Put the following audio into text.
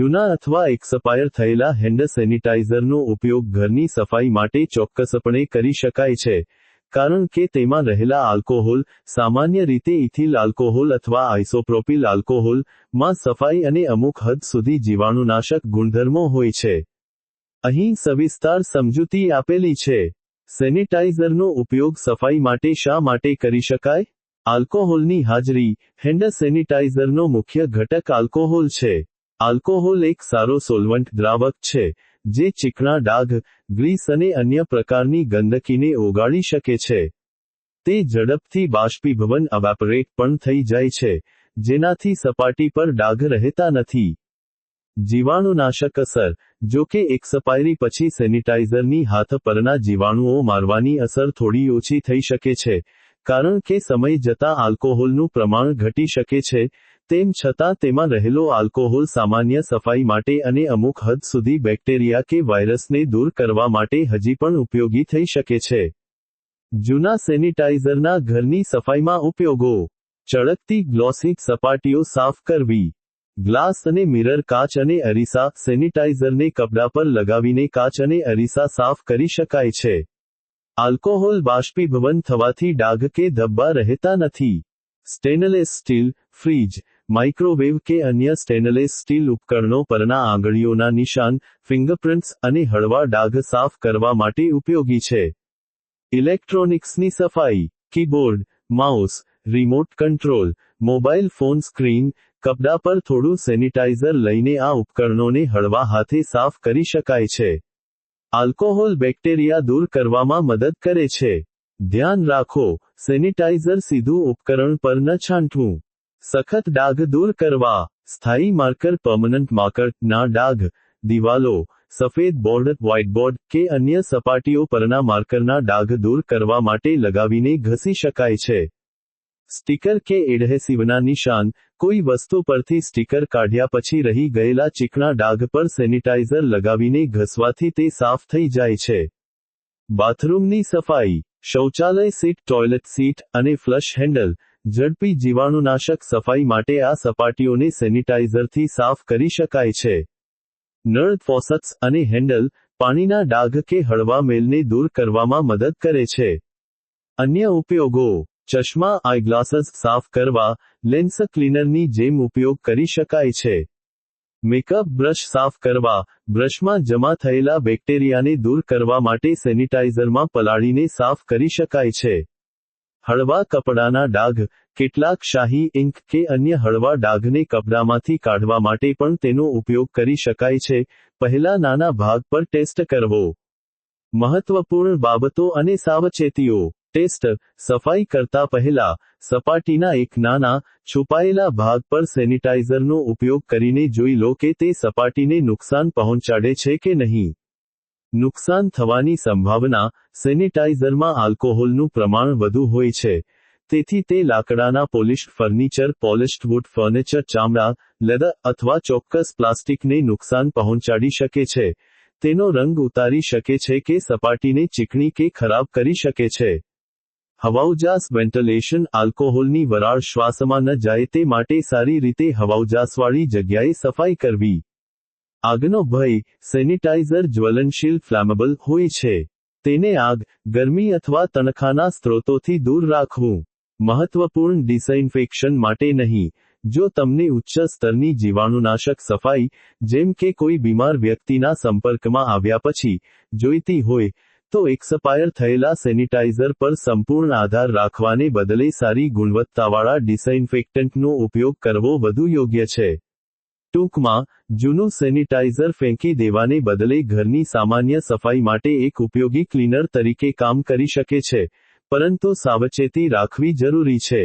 જૂના અથવા એક્સપાયર થયેલા હેન્ડ સેનિટાઇઝરનો ઉપયોગ ઘરની સફાઈ માટે ચોક્કસપણે કરી શકાય છે, કારણ કે તેમાં રહેલા આલ્કોહોલ, સામાન્ય રીતે ઇથિલ આલ્કોહોલ અથવા આઇસોપ્રોપિલ આલ્કોહોલમાં સફાઈ અને અમુક હદ સુધી જીવાણુનાશક ગુણધર્મો હોય છે. અહીં સવિસ્તાર સમજૂતી આપેલી છે. સેનિટાઇઝરનો ઉપયોગ સફાઈ માટે શા માટે કરી શકાય? આલ્કોહોલની હાજરી, હેન્ડ સેનિટાઇઝરનો મુખ્ય ઘટક આલ્કોહોલ છે. આલ્કોહોલ એક સારો સોલવન્ટ દ્રાવક છે, જે ચીકણા ડાઘ, ગ્રીસ અને અન્ય પ્રકારની ગંદકીને ઓગાળી શકે છે. તે ઝડપથી બાષ્પીભવન અવેપરેટ પણ થઈ જાય છે, જેનાથી સપાટી પર ડાઘ રહેતા નથી. જીવાણુનાશક અસર, જો કે એક્સપાયરી પછી સેનિટાઇઝરની હાથ પરના જીવાણુઓ મારવાની અસર થોડી ઓછી થઈ શકે છે, કારણ કે સમય જતા આલ્કોહોલનું પ્રમાણ ઘટી શકે છે તેમ છતાં તેમાં રહેલો આલ્કોહોલ સામાન્ય સફાઈ માટે અને અમુક હદ સુધી બેક્ટેરિયા કે વાયરસને દૂર કરવા માટે હજી પણ ઉપયોગી થઈ શકે છે. જૂના સેનિટાઇઝરના ઘરની સફાઈમાં ઉપયોગો. ચળકતી ગ્લોસિક સપાટીઓ સાફ કરવી. ગ્લાસ અને મિરર કાચ અને અરીસા સેનિટાઇઝરને કપડા પર લગાવીને કાચ અને અરીસા સાફ કરી શકાય છે. આલ્કોહોલ બાષ્પીભવન થવાથી ડાઘ કે ધબ્બા રહેતા નથી. સ્ટેનલેસ સ્ટીલ ફ્રીજ માઇક્રોવેવ કે અન્ય સ્ટેનલેસ સ્ટીલ ઉપકરણો પરના આંગળીઓના નિશાન, ફિંગરપ્રિન્ટ્સ અને હળવા ડાઘ સાફ કરવા માટે ઉપયોગી છે. ઇલેક્ટ્રોનિક્સની સફાઈ, keyboard, mouse, remote control mobile phone screen, કપડા પર થોડું સેનિટાઇઝર લઈને આ ઉપકરણોને હળવા હાથે સાફ કરી શકાય છે. આલ્કોહોલ બેક્ટેરિયા દૂર કરવામાં મદદ કરે છે. ધ્યાન રાખો, સેનિટાઇઝર સીધું ઉપકરણ પર ન છાંટવું. સખત ડાઘ દૂર કરવા. સ્થાયી માર્કર પરમનન્ટ માર્કર ના ડાઘ. દિવાલો. સફેદ બોર્ડ વ્હાઇટબોર્ડ કે અન્ય સપાટીઓ પરના માર્કરના ડાઘ દૂર કરવા માટે લગાવીને ઘસી શકાય છે. સ્ટીકર કે એડહેસિવના નિશાન. કોઈ વસ્તુ પરથી સ્ટીકર કાઢ્યા પછી રહી ગયેલા ચીકણા ડાઘ પર સેનિટાઇઝર લગાવીને ઘસવાથી તે સાફ થઈ જાય છે. બાથરૂમની સફાઈ. શૌચાલય સીટ, ટોયલેટ સીટ અને ફ્લશ હેન્ડલ. ઝડપી જીવાણુનાશક સફાઈ માટે આ સપાટીઓને સેનિટાઇઝરથી સાફ કરી શકાય છે. નળ ફોસટ્સ અને હેન્ડલ પાણીના ડાઘ કે હળવા મેલને દૂર કરવામાં મદદ કરે છે. અન્ય ઉપયોગો, ચશ્મા આઈગ્લાસીસ સાફ કરવા, લેન્સ ક્લીનરની જેમ ઉપયોગ કરી શકાય છે. મેકઅપ બ્રશ સાફ કરવા, બ્રશમાં જમા થયેલા બેક્ટેરિયાને દૂર કરવા માટે સેનિટાઇઝરમાં પલાળીને સાફ કરી શકાય છે. હળવા કપડાના ડાઘ, કેટલાક શાહી ઇંક કે અન્ય હળવા ડાઘને કપડામાંથી કાઢવા માટે પણ તેનો ઉપયોગ કરી શકાય છે. પહેલા નાના ભાગ પર ટેસ્ટ કરવો. મહત્વપૂર્ણ બાબતો અને સાવચેતીઓ. ટેસ્ટ, સફાઈ કરતા પહેલા, સપાટીના એક નાના, છુપાયેલા ભાગ પર સેનિટાઇઝરનો ઉપયોગ કરીને જોઈ લો કે તે સપાટીને નુકસાન પહોંચાડે છે કે નહીં. નુકસાન થવાની સંભાવના સેનિટાઇઝરમાં આલ્કોહોલનું પ્રમાણ વધુ હોય છે. તેથી તે લાકડાના polished furniture, polished wood furniture, ચામડા leather અથવા ચોક્કસ પ્લાસ્ટિકને નુકસાન પહોંચાડી શકે છે. તેનો રંગ ઉતારી શકે છે કે સપાટીને ચીકણી કે ખરાબ કરી શકે છે. હવાઉજાસ વેન્ટિલેશન આલ્કોહોલની વરાળ શ્વાસમાં ન જાય તે માટે સારી રીતે હવાઉજાસવાળી જગ્યાએ સફાઈ કરવી. આગનો ભય સેનિટાઇઝર જ્વલનશીલ ફ્લેમેબલ હોય છે. તેને આગ, ગરમી અથવા તણખાના સ્ત્રોતોથી દૂર રાખવું મહત્વપૂર્ણ ડિસઇન્ફેક્શન માટે નહીં. જો તમને ઉચ્ચ સ્તરની જીવાણુનાશક સફાઈ, જેમ કે કોઈ બીમાર વ્યક્તિના સંપર્કમાં આવ્યા પછી, જોઈતી હોય, તો એક્સપાયર થયેલા સેનિટાઇઝર પર સંપૂર્ણ આધાર રાખવાને બદલે સારી ગુણવત્તાવાળા ડિસઇન્ફેક્ટન્ટનો ઉપયોગ કરવો વધુ યોગ્ય છે. ટૂંકમાં, જૂનું સેનિટાઇઝર ફેંકી દેવાને બદલે ઘરની સામાન્ય સફાઈ માટે એક ઉપયોગી ક્લીનર તરીકે કામ કરી શકે છે, પરંતુ સાવચેતી રાખવી જરૂરી છે.